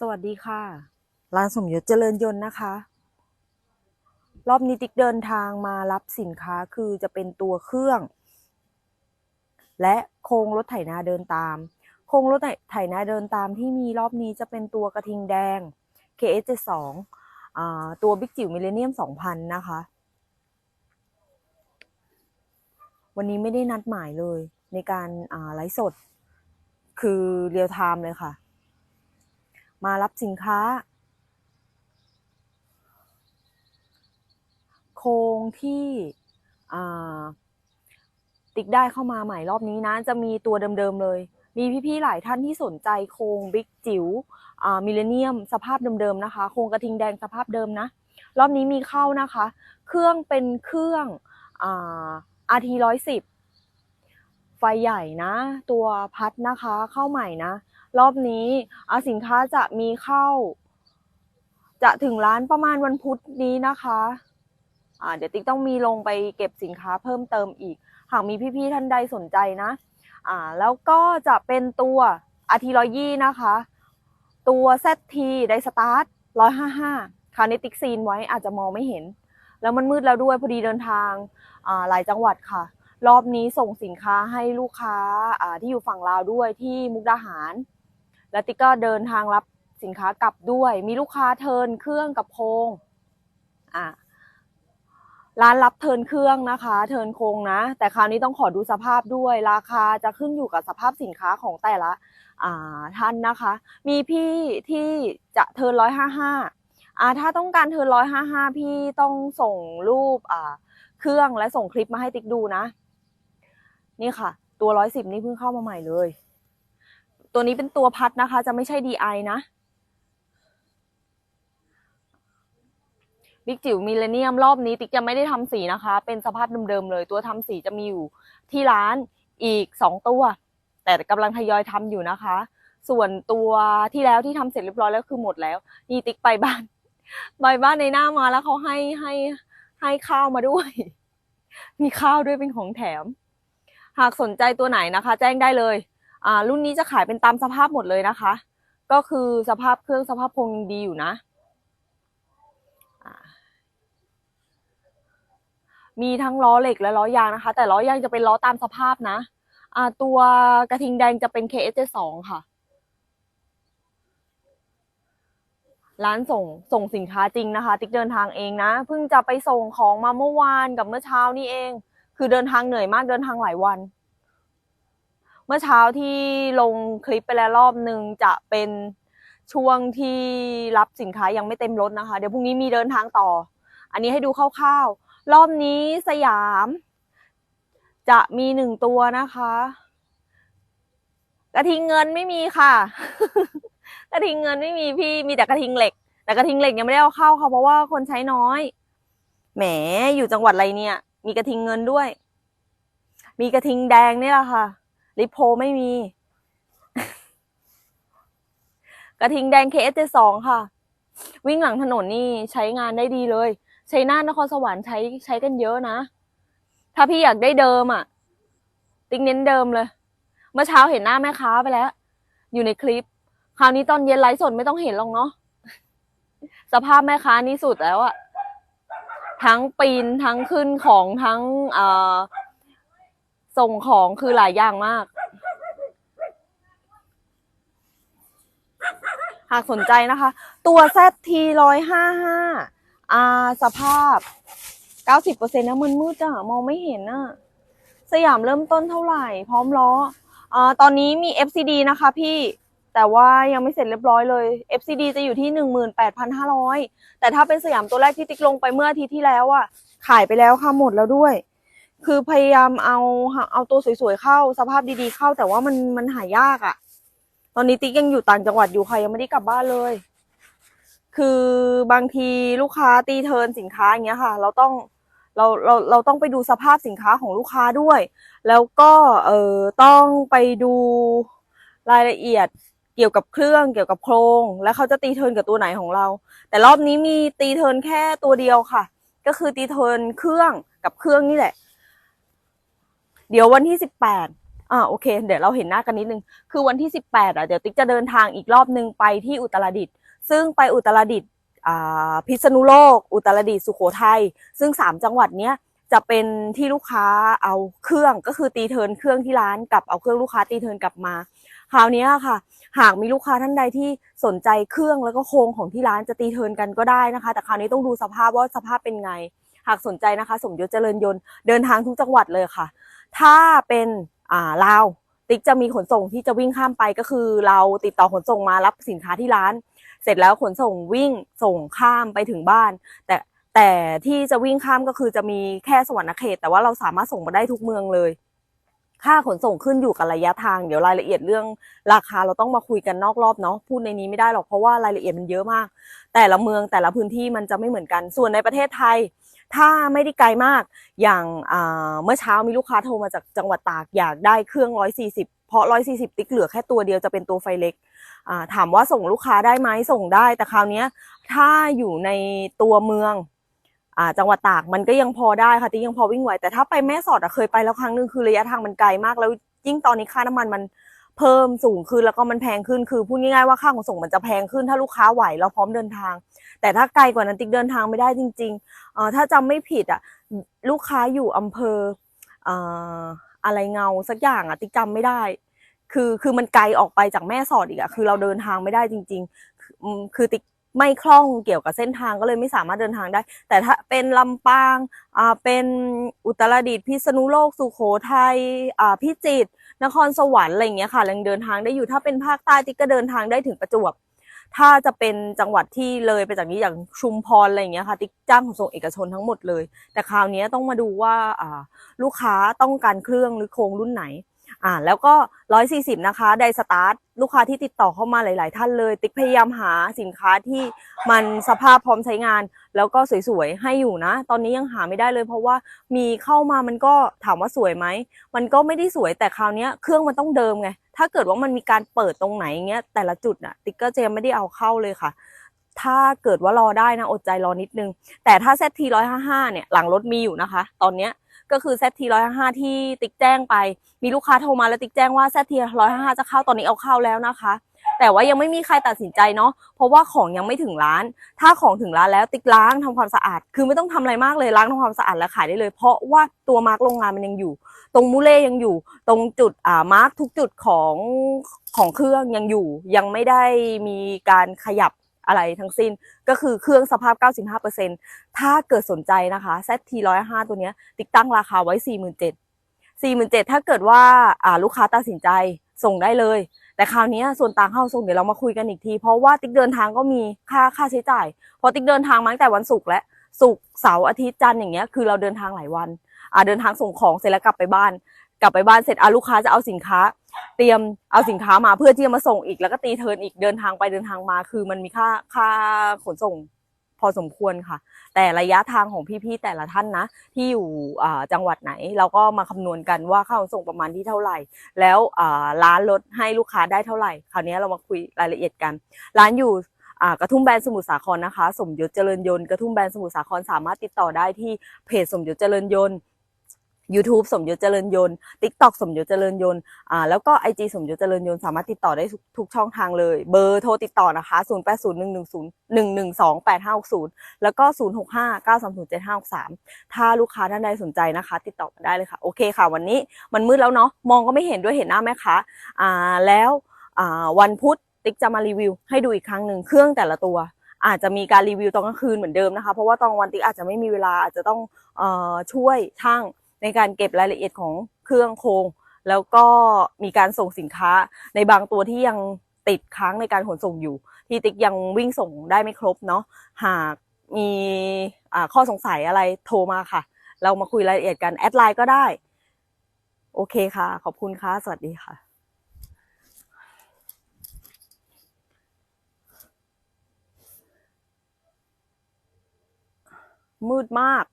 สวัสดีค่ะ ร้านสมยศเจริญยนต์นะคะ รอบนี้ติ๊กเดินทางมารับสินค้าคือจะเป็นตัวเครื่อง และโครงรถไถนาเดินตาม โครงรถไถนาเดินตามที่มีรอบนี้จะเป็นตัวกระทิงแดง KS72 ตัวบิ๊กจิ๋วมิเลเนียม 2000 นะคะ วันนี้ไม่ได้นัดหมายเลยในการไลฟ์สด คือเรียลไทม์เลยค่ะ มารับสินค้า โครงที่ติ๊กได้เข้ามาใหม่รอบนี้นะ จะมีตัวเดิมๆเลย มีพี่ๆหลายท่านที่สนใจโครงบิ๊กจิ๋วมิเลเนียมสภาพเดิมๆนะคะ โครงกระทิงแดงสภาพเดิมนะ รอบนี้มีเข้านะคะ เครื่องเป็นเครื่องอ่า RT ร้อยสิบไฟใหญ่นะ ตัวพัดนะคะเข้าใหม่นะ รอบนี้สินค้าจะมีเข้า จะถึงร้านประมาณวันพุธนี้นะคะเดี๋ยวติ๊กต้องมีลงไปเก็บสินค้าเพิ่มเติมอีก หากมีพี่ๆท่านใดสนใจนะอ่าแล้วก็จะเป็นตัวอาทีร้อยยี่นะคะ ตัว ZT ไดสตาร์ทร้อยห้าห้าคาวนี้ติ๊กซีนไว้อาจจะมองไม่เห็น แล้วมันมืดแล้วด้วยพอดีเดินทางอ่าหลายจังหวัดค่ะ รอบนี้ส่งสินค้าให้ลูกค้าอ่าที่อยู่ฝั่งลาวด้วยที่มุกดาหาร แล้วติ๊กก็เดินทางรับสินค้ากลับด้วย มีลูกค้าเทินเครื่องกับโครงอ่าร้านรับเทินเครื่องนะคะ เทินโครงนะ แต่คราวนี้ต้องขอดูสภาพด้วย ราคาจะขึ้นอยู่กับสภาพสินค้าของแต่ละอ่าท่านนะคะ มีพี่ที่จะเทินร้อยห้าห้าอ่าถ้าต้องการเทินร้อยห้าห้าพี่ต้องส่งรูปอ่าเครื่องและส่งคลิปมาให้ติ๊กดูนะ นี่ค่ะ ตัวร้อยสิบนี่เพิ่งเข้ามาใหม่เลย ตัวนี้เป็นตัวพัดนะคะ จะไม่ใช่ DI นะบิ๊กจิ๋วมิเลเนียมรอบนี้ติ๊กจะไม่ได้ทำสีนะคะ เป็นสภาพเดิมๆเลย ตัวทำสีจะมีอยู่ที่ร้านอีกสองตัว แต่กำลังทยอยทำอยู่นะคะ ส่วนตัวที่แล้วที่ทำเสร็จเรียบร้อยแล้วคือหมดแล้ว นี่ติ๊กไปบ้านไปบ้านในหน้ามาแล้วเขาให้ให้ให้ข้าวมาด้วย มีข้าวด้วยเป็นของแถม หากสนใจตัวไหนนะคะ แจ้งได้เลย อ่ารุ่นนี้จะขายเป็นตามสภาพหมดเลยนะคะ ก็คือสภาพเครื่องสภาพพงยังดีอยู่นะ มีทั้งล้อเหล็กและล้อยางนะคะ แต่ล้อยางจะเป็นล้อตามสภาพนะอ่าตัวกระทิงแดงจะเป็น KS72 ค่ะ ร้านส่งส่งสินค้าจริงนะคะ ติ๊กเดินทางเองนะ เพิ่งจะไปส่งของมาเมื่อวานกับเมื่อเช้านี่เอง คือเดินทางเหนื่อยมากเดินทางหลายวัน เมื่อเช้าที่ลงคลิปไปแล้วรอบหนึ่งจะเป็นช่วงที่รับสินค้ายังไม่เต็มรถนะคะ เดี๋ยวพรุ่งนี้มีเดินทางต่อ อันนี้ให้ดูคร่าวๆ รอบนี้สยาม จะมีหนึ่งตัวนะคะ กระทิงเงินไม่มีค่ะ กระทิงเงินไม่มีพี่มีแต่กระทิงเหล็ก แต่กระทิงเหล็กยังไม่ได้เอาเข้าค่ะเพราะว่าคนใช้น้อย แหมอยู่จังหวัดอะไรเนี่ย มีกระทิงเงินด้วย มีกระทิงแดงนี่แหละค่ะ ลิโพไม่มี กระทิงแดง KS72 ค่ะ วิ่งหลังถนนนี่ใช้งานได้ดีเลยใช้หน่านครสวรรค์ใช้ใช้กันเยอะนะ ถ้าพี่อยากได้เดิมอะ ติ๊กเน้นเดิมเลย เมื่อเช้าเห็นหน้าแม่ค้าไปแล้ว อยู่ในคลิป คราวนี้ตอนเย็นไลฟ์สดไม่ต้องเห็นหรอกเนาะสภาพแม่ค้านี่สุดแล้วอะทั้งปีนทั้งขึ้นของทั้งเอ่อ ส่งของคือหลายอย่างมาก หากสนใจนะคะ ตัว ZT ร้อยห้าห้าอ่าสภาพเก้าสิบเปอร์เซ็นต์นะมันมืดอะมองไม่เห็นอะสยามเริ่มต้นเท่าไหร่ พร้อมล้ออ่าตอนนี้มี FCD นะคะพี่แต่ว่ายังไม่เสร็จเรียบร้อยเลย FCD จะอยู่ที่หนึ่งหมื่นแปดพันห้าร้อยแต่ถ้าเป็นสยามตัวแรกที่ติ๊กลงไปเมื่ออาทิตย์ที่แล้วอะขายไปแล้วค่ะหมดแล้วด้วย คือพยายามเอาเอาตัวสวยๆเข้าสภาพดีๆเข้า แต่ว่ามันมันหายากอะ่ะ ตอนนี้ติ๊กยังอยู่ต่างจังหวัดอยู่ค่ะยังไม่ได้กลับบ้านเลย คือบางทีลูกค้าตีเทินสินค้าอย่างเงี้ยค่ะ เราต้องเราเราเราต้องไปดูสภาพสินค้าของลูกค้าด้วย แล้วก็เอ่อต้องไปดูรายละเอียดเกี่ยวกับเครื่องเกี่ยวกับโครง แล้วเขาจะตีเทินกับตัวไหนของเรา แต่รอบนี้มีตีเทินแค่ตัวเดียวค่ะ ก็คือตีเทินเครื่องกับเครื่องนี่แหละ เดี๋ยววันที่สิบแปดอ่าโอเค เดี๋ยวเราเห็นหน้ากันนิดนึง คือวันที่18อะเดี๋ยวติ๊กจะเดินทางอีกรอบนึงไปที่อุตรดิตถ์ซึ่งไปอุตรดิตถ์อ่าพิษณุโลก อุตรดิตถ์สุโขทัยซึ่ง3จังหวัดเนี้ยจะเป็นที่ลูกค้าเอาเครื่องก็คือตีเทินเครื่องที่ร้านกับเอาเครื่องลูกค้าตีเทินกลับมา คราวนี้ค่ะ หากมีลูกค้าท่านใดที่สนใจเครื่องแล้วก็โครงของที่ร้านจะตีเทินกันก็ได้นะคะ แต่คราวนี้ต้องดูสภาพว่าสภาพเป็นไง หากสนใจนะคะ สมยศเจริญยนต์เดินทางทุกจังหวัดเลยค่ะ ถ้าเป็นอ่าลาวติ๊กจะมีขนส่งที่จะวิ่งข้ามไปก็คือ เราติดต่อขนส่งมารับสินค้าที่ร้าน เสร็จแล้วขนส่งวิ่งส่งข้ามไปถึงบ้าน แต่แต่ที่จะวิ่งข้ามก็คือจะมีแค่สวรรณเขต แต่ว่าเราสามารถส่งมาได้ทุกเมืองเลย ค่าขนส่งขึ้นอยู่กับระยะทาง เดี๋ยวรายละเอียดเรื่องราคาเราต้องมาคุยกันนอกรอบเนาะพูดในนี้ไม่ได้หรอกเพราะว่ารายละเอียดมันเยอะมาก แต่ละเมืองแต่ละพื้นที่มันจะไม่เหมือนกัน ส่วนในประเทศไทย ถ้าไม่ได้ไกลมากอย่างเมื่อเช้ามีลูกค้าโทรมาจากจังหวัดตากอยากได้เครื่อง 140 เพราะ 140 ติ๊กเหลือแค่ตัวเดียวจะเป็นตัวไฟเล็กถามว่าส่งลูกค้าได้ไหมส่งได้ แต่คราวนี้ถ้าอยู่ในตัวเมือง จังหวัดตากมันก็ยังพอได้ค่ะติ๊กยังพอวิ่งไหวแต่ถ้าไปแม่สอดอะเคยไปแล้วครั้งหนึ่งคือระยะทางมันไกลมากแล้วยิ่งตอนนี้ค่าน้ำมันมันเพิ่มสูงขึ้นแล้วก็มันแพงขึ้นคือพูดง่ายๆว่าค่าขนส่งมันจะแพงขึ้นถ้าลูกค้าไหวเราพร้อมเดินทาง แต่ถ้าไกลกว่านั้นติ๊กเดินทางไม่ได้จริงๆเอ่อถ้าจำไม่ผิดอะลูกค้าอยู่อำเภอเอ่ออะไรเงาสักอย่างอะติ๊กจำไม่ได้ คือคือมันไกลออกไปจากแม่สอดอีกอะคือเราเดินทางไม่ได้จริง ๆ คืออืมคือติ๊ก ไม่คล่องเกี่ยวกับเส้นทางก็เลยไม่สามารถเดินทางได้ แต่ถ้าเป็นลำปางอ่าเป็นอุตรดิตถ์พิษณุโลกสุโขทัยอ่าพิจิตรนครสวรรค์อะไรอย่างเงี้ยค่ะยังเดินทางได้อยู่ถ้าเป็นภาคใต้ติ๊กก็เดินทางได้ถึงประจวบ ถ้าจะเป็นจังหวัดที่เลยไปจากนี้อย่างชุมพรอะไรอย่างเงี้ยค่ะติ๊กจ้างขนส่งเอกชนทั้งหมดเลย แต่คราวนี้ต้องมาดูว่าอ่าลูกค้าต้องการเครื่องหรือโครงรุ่นไหน อ่าแล้วก็ 140 นะคะไดสตาร์ทลูกค้าที่ติดต่อเข้ามาหลาย ๆ ท่านเลย ติ๊กพยายามหาสินค้าที่มันสภาพพร้อมใช้งาน แล้วก็สวย ๆ ให้อยู่นะ ตอนนี้ยังหาไม่ได้เลย เพราะว่ามีเข้ามามันก็ถามว่าสวยไหม มันก็ไม่ได้สวยแต่คราวนี้เครื่องมันต้องเดิมไง ถ้าเกิดว่ามันมีการเปิดตรงไหนเงี้ยแต่ละจุดน่ะติ๊กเกอร์เจมไม่ได้เอาเข้าเลยค่ะถ้าเกิดว่ารอได้นะ อดใจรอนิดนึง แต่ถ้า ZT 155เนี่ย หลังรถมีอยู่นะคะ ตอนเนี้ย ก็คือ ZT 155ที่ติ๊กแจ้งไป มีลูกค้าโทรมาแล้วติ๊กแจ้งว่า ZT 155จะเข้าตอนนี้เอาเข้าแล้วนะคะ แต่ว่ายังไม่มีใครตัดสินใจเนาะเพราะว่าของยังไม่ถึงร้าน ถ้าของถึงร้านแล้วติ๊กล้างทำความสะอาด คือไม่ต้องทำอะไรมากเลยล้างทำความสะอาดแล้วขายได้เลย เพราะว่าตัวมาร์กโรงงานมันยังอยู่ ตรงมูเล่ยังอยู่ ตรงจุดอ่ามาร์กทุกจุดของของเครื่องยังอยู่ ยังไม่ได้มีการขยับ อะไรทั้งสิ้น ก็คือเครื่องสภาพ 95%ถ้าเกิดสนใจนะคะ ZT 105 ตัวเนี้ยติ๊กตั้งราคาไว้ 47,000 47,000 ถ้าเกิดว่าอ่าลูกค้าตัดสินใจส่งได้เลย แต่คราวนี้ส่วนต่างเข้าส่งเดี๋ยวเรามาคุยกันอีกที เพราะว่าติ๊กเดินทางก็มีค่าค่าใช้จ่ายเพราะติ๊กเดินทางมาตั้งแต่วันศุกร์และศุกร์เสาร์อาทิตย์จันทร์อย่างเงี้ยคือเราเดินทางหลายวันอ่าเดินทางส่งของเสร็จแล้วกลับไปบ้าน กลับไปบ้านเสร็จอะลูกค้าจะเอาสินค้า เตรียมเอาสินค้ามาเพื่อที่จะมาส่งอีก แล้วก็ตีเทินอีกเดินทางไปเดินทางมา คือมันมีค่าค่าขนส่งพอสมควรค่ะ แต่ระยะทางของพี่ๆแต่ละท่านนะ ที่อยู่จังหวัดไหน เราก็มาคำนวณกันว่าค่าขนส่งประมาณที่เท่าไหร่ แล้วร้านลดให้ลูกค้าได้เท่าไหร่ คราวนี้เรามาคุยรายละเอียดกัน ร้านอยู่กระทุ่มแบนสมุทรสาครนะคะ สมยศเจริญยนต์กระทุ่มแบนสมุทรสาครสามารถติดต่อได้ที่เพจสมยศเจริญยนต์ YouTube สมยศเจริญยนต์ TikTok สมยศเจริญยนต์อ่าแล้วก็ IG สมยศเจริญยนต์สามารถติดต่อได้ทุกช่องทางเลย เบอร์โทรติดต่อนะคะ 0 8 0 1 1 0 1 1 2 8 5 6 0 แล้วก็ 0 6 5 9 3 0 7 5 6 3 ถ้าลูกค้าท่านใดสนใจนะคะ ติดต่อมาได้เลยค่ะ โอเคค่ะ วันนี้มันมืดแล้วเนาะมองก็ไม่เห็นด้วยเห็นหน้าแม่ค้าอ่าแล้วอ่าวันพุธติ๊กจะมารีวิว ให้ดูอีกครั้งหนึ่งเครื่องแต่ละตัวอาจจะมีการรีวิวตอนกลางคืนเหมือนเดิมนะคะ เพราะว่าตอนวันติ๊กอาจจะไม่มีเวลาอาจจะต้องอช่วยช่าง ในการเก็บรายละเอียดของเครื่องโครงแล้วก็มีการส่งสินค้าในบางตัวที่ยังติดค้างในการขนส่งอยู่ ที่ติ๊กยังวิ่งส่งได้ไม่ครบเนาะหากมีข้อสงสัยอะไรโทรมาค่ะ เรามาคุยรายละเอียดกันแอดไลน์ก็ได้ โอเคค่ะ ขอบคุณค่ะ สวัสดีค่ะมืดมาก